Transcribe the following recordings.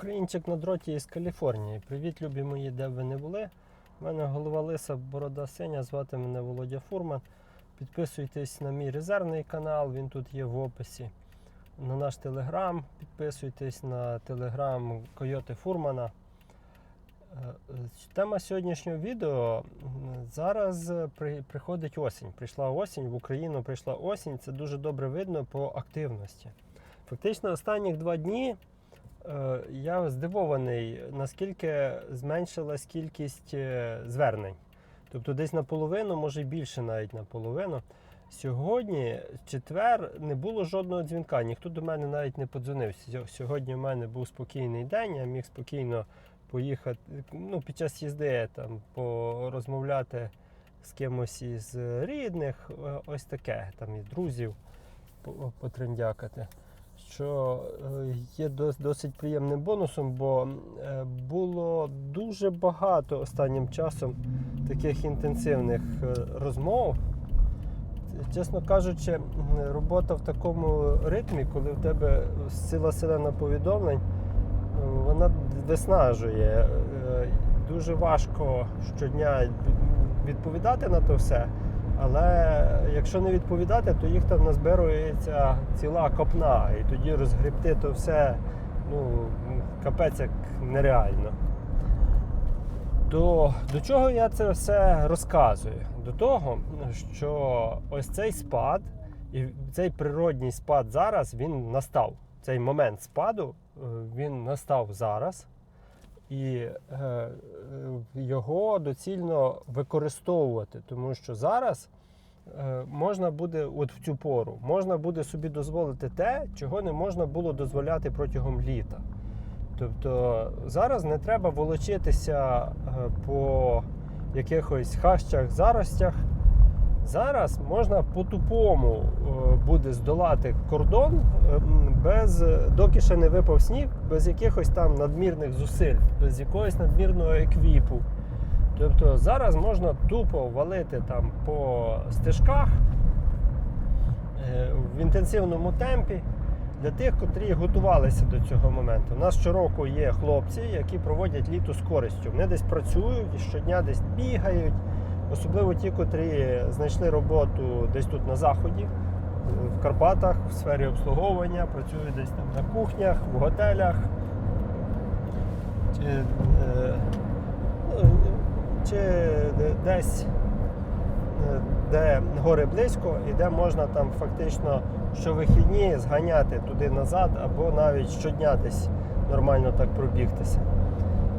Українчик на дроті із Каліфорнії. Привіт, любі мої, де б ви не були. У мене голова лиса, борода синя, звати мене Володя Фурман. Підписуйтесь на мій резервний канал, він тут є в описі. На наш телеграм, підписуйтесь на телеграм Койоти Фурмана. Е, е, Тема сьогоднішнього відео зараз е, приходить осінь. Прийшла осінь, в Україну прийшла осінь. Це дуже добре видно по активності. Фактично, останніх два дні я здивований, наскільки зменшилась кількість е, звернень. Тобто десь наполовину, може більше навіть наполовину. Сьогодні, в четвер, не було жодного дзвінка, ніхто до мене навіть не подзвонив. Сьогодні в мене був спокійний день, я міг спокійно поїхати ну, під час їзди там, порозмовляти з кимось із рідних, е, ось таке, там і друзів по- потрендякати. Що е, є досить приємним бонусом, бо е, було дуже багато останнім часом таких інтенсивних е, розмов. Чесно кажучи, робота в такому ритмі, коли в тебе ціла селена повідомлень, вона виснажує. Дуже важко щодня відповідати на то все. Але якщо не відповідати, то їх там назбирується ціла копна. І тоді розгребти то все ну, капець як нереально. До, до чого я це все розказую? До того, що ось цей спад, і цей природній спад зараз він настав. Цей момент спаду е, він настав зараз, і е, е, його доцільно використовувати, тому що зараз е, можна буде, от в цю пору, можна буде собі дозволити те, чого не можна було дозволяти протягом літа. Тобто зараз не треба волочитися е, по якихось хащах, заростях. Зараз можна по-тупому е, буде здолати кордон е, без, доки ще не випав сніг, без якихось там надмірних зусиль, без якогось надмірного еквіпу. Тобто зараз можна тупо валити там по стежках е, в інтенсивному темпі для тих, котрі готувалися до цього моменту. У нас щороку є хлопці, які проводять літо з користю. Вони десь працюють щодня десь бігають, особливо ті, котрі знайшли роботу десь тут на заході, в Карпатах, в сфері обслуговування, працюють десь там на кухнях, в готелях. Чи, е, чи десь е, де гори близько і де можна там фактично щовихідні зганяти туди назад, або навіть щодня десь нормально так пробігтися.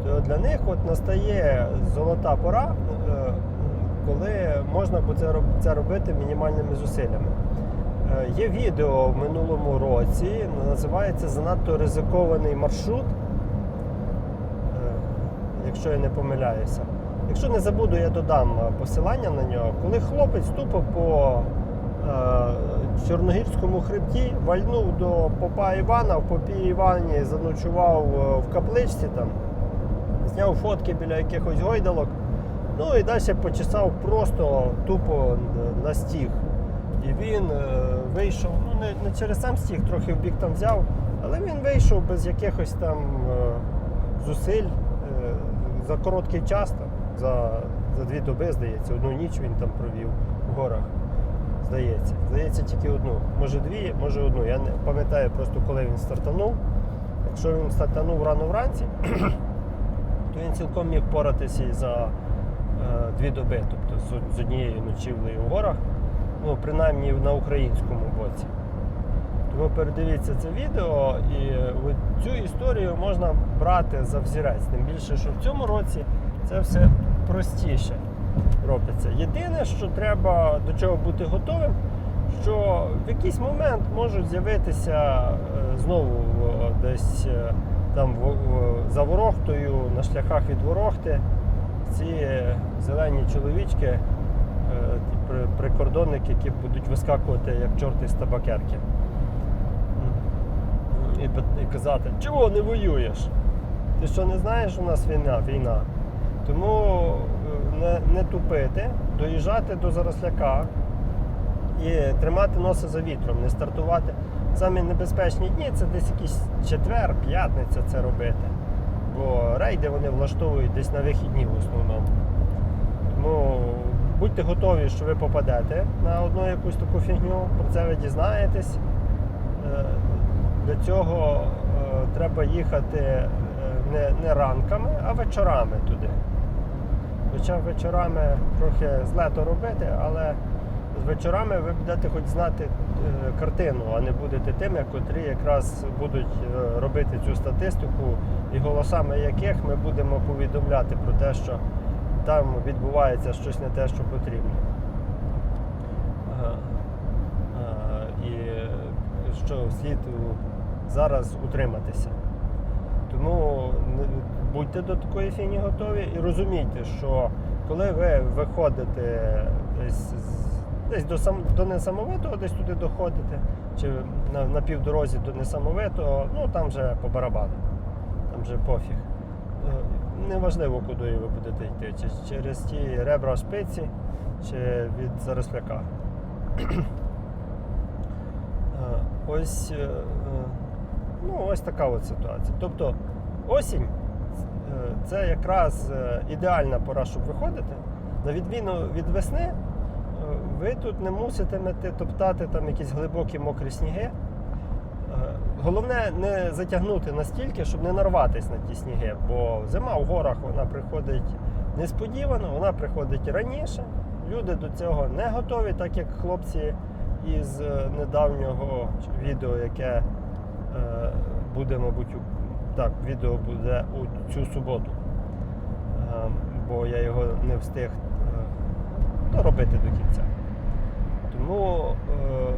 То для них от настає золота пора, е, коли можна це робити мінімальними зусиллями. Е, Є відео в минулому році, називається Занадто ризикований маршрут, е, якщо я не помиляюся. Якщо не забуду, я додам посилання на нього. Коли хлопець тупо по е, Чорногірському хребті вальнув до попа Івана, в попі Івані заночував в капличці там, зняв фотки біля якихось гойдалок, ну і далі почесав просто тупо на стіг. І він е, вийшов, ну не, не через сам стіг, трохи в бік там взяв, але він вийшов без якихось там е, зусиль е, за короткий час, там, за, за дві доби, здається, одну ніч він там провів в горах. Здається. Здається, тільки одну. Може дві, може одну. Я не пам'ятаю просто, коли він стартанув. Якщо він стартанув рано вранці, то він цілком міг поратися за дві доби, тобто з, однією ночівлею в горах, ну, принаймні на українському боці. Тому передивіться це відео і е, цю історію можна брати за взірець. Тим більше, що в цьому році це все простіше робиться. Єдине, що треба до чого бути готовим, що в якийсь момент можуть з'явитися е, знову е, десь е, там за ворохтою, на шляхах від ворохти, ці е, зелені чоловічки, е, прикордонники, які будуть вискакувати як чорти з табакерки. І, і казати, чого не воюєш? Ти що не знаєш, у нас війна, війна. Тому е, не, не тупити, доїжджати до Заросляка і тримати носа за вітром, не стартувати. самі небезпечні дні це десь якийсь четвер, п'ятниця це робити. Бо рейди вони влаштовують десь на вихідні в основному. Тому будьте готові, що ви попадете на одну якусь таку фігню, про це ви дізнаєтесь. Е, Для цього е, треба їхати е, не, не ранками, а вечорами туди. Хоча вечорами трохи злето робити, але з вечорами ви будете хоч знати картину, а не будете тими, котрі якраз будуть робити цю статистику, і голосами яких ми будемо повідомляти про те, що там відбувається щось не те, що потрібно. Е, е, І що слід зараз утриматися. Тому будьте до такої фіні готові і розумійте, що коли ви виходите десь, десь до, сам, до несамовитого, десь туди доходите, чи на, на півдорозі до несамовитого, ну там вже по барабану, там вже пофіг. Неважливо, куди ви будете йти, чи через ті ребра шпиці, чи від заросляка. Е, Ось, е, е, ну, ось така от ситуація. Тобто осінь це якраз ідеальна пора, щоб виходити. На відміну від весни, ви тут не муситимете топтати там якісь глибокі мокрі сніги. Головне не затягнути настільки, щоб не нарватися на ті сніги, бо зима в горах вона приходить несподівано, вона приходить раніше. Люди до цього не готові, так як хлопці із е, недавнього відео, яке е, буде, мабуть, так, відео буде у цю суботу, Е, бо я його не встиг е, доробити до кінця. Тому е,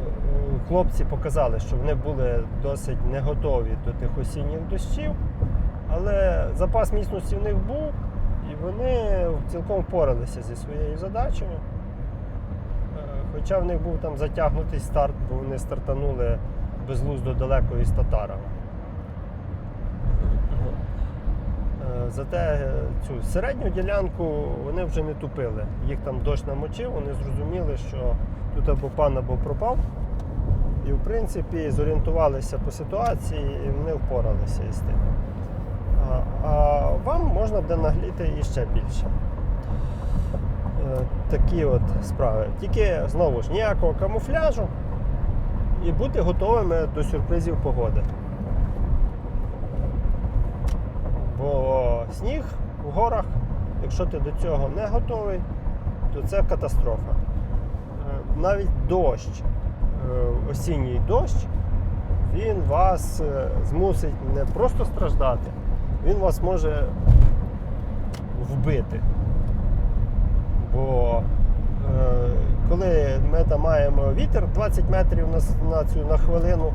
хлопці показали, що вони були досить не готові до тих осінніх дощів, але запас міцності в них був, і вони цілком впоралися зі своєю задачею. Е, Хоча в них був там затягнутий старт, бо вони стартанули безглуздо далеко із Татарова. Е, Зате е, цю середню ділянку вони вже не тупили. Їх там дощ намочив, вони зрозуміли, що тут або пан, або пропав. І в принципі зорієнтувалися по ситуації і вони впоралися із тим. А, а вам можна буде нагліти іще більше. Е, Такі от справи. Тільки знову ж ніякого камуфляжу і бути готовими до сюрпризів погоди. Бо сніг в горах, якщо ти до цього не готовий, то це катастрофа. Е, Навіть дощ, е, осінній дощ, він вас е, змусить не просто страждати, він вас може вбити. Бо коли ми там маємо вітер 20 метрів на, на цю на хвилину,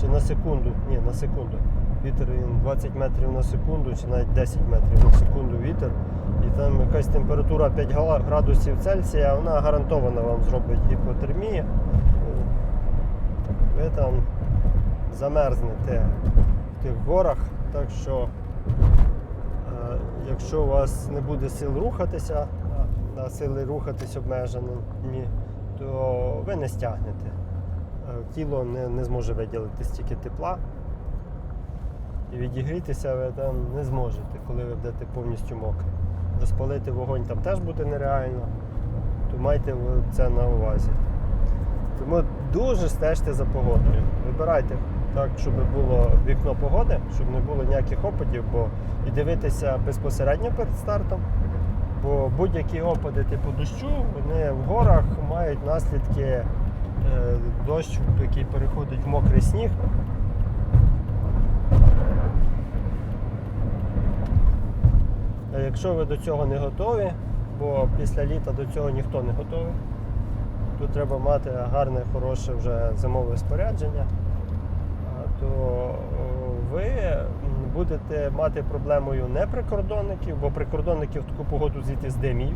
чи на секунду, ні, на секунду. Вітер він 20 метрів на секунду, чи навіть 10 метрів на секунду вітер. І там якась температура 5 градусів Цельсія, вона гарантовано вам зробить гіпотермію. Ви там замерзнете в тих горах. Так що, е, якщо у вас не буде сил рухатися, а- а сили рухатись обмежені, то ви не стягнете. Е, Тіло не, не зможе виділити стільки тепла. І відігрітися ви там не зможете, коли ви будете повністю мокрі. Розпалити вогонь там теж буде нереально, то майте це на увазі. Тому дуже стежте за погодою. Вибирайте так, щоб було вікно погоди, щоб не було ніяких опадів, бо і дивитися безпосередньо перед стартом. Бо будь-які опади типу дощу, вони в горах мають наслідки дощ, який переходить в мокрий сніг. Якщо ви до цього не готові, бо після літа до цього ніхто не готовий, тут треба мати гарне, хороше вже зимове спорядження, то ви будете мати проблемою не прикордонників, бо прикордонники в таку погоду звідти здиміють.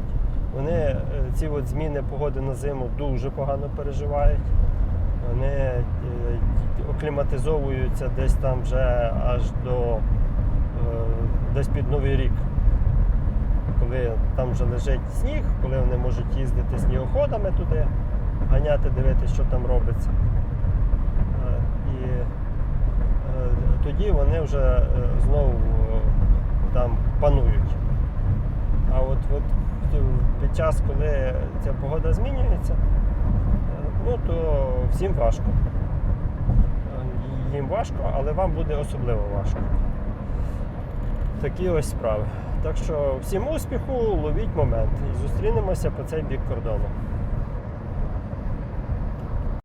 Вони е, ці от зміни погоди на зиму дуже погано переживають. Вони е, окліматизовуються десь там вже аж до е, десь під Новий рік коли там вже лежить сніг, коли вони можуть їздити снігоходами туди. ганяти, дивитися, що там робиться. І тоді вони вже знову там панують. А от, от під час, коли ця погода змінюється, ну то всім важко. Їм важко, але вам буде особливо важко. Такі ось справи. Так що всім успіху, ловіть момент і зустрінемося по цей бік кордону.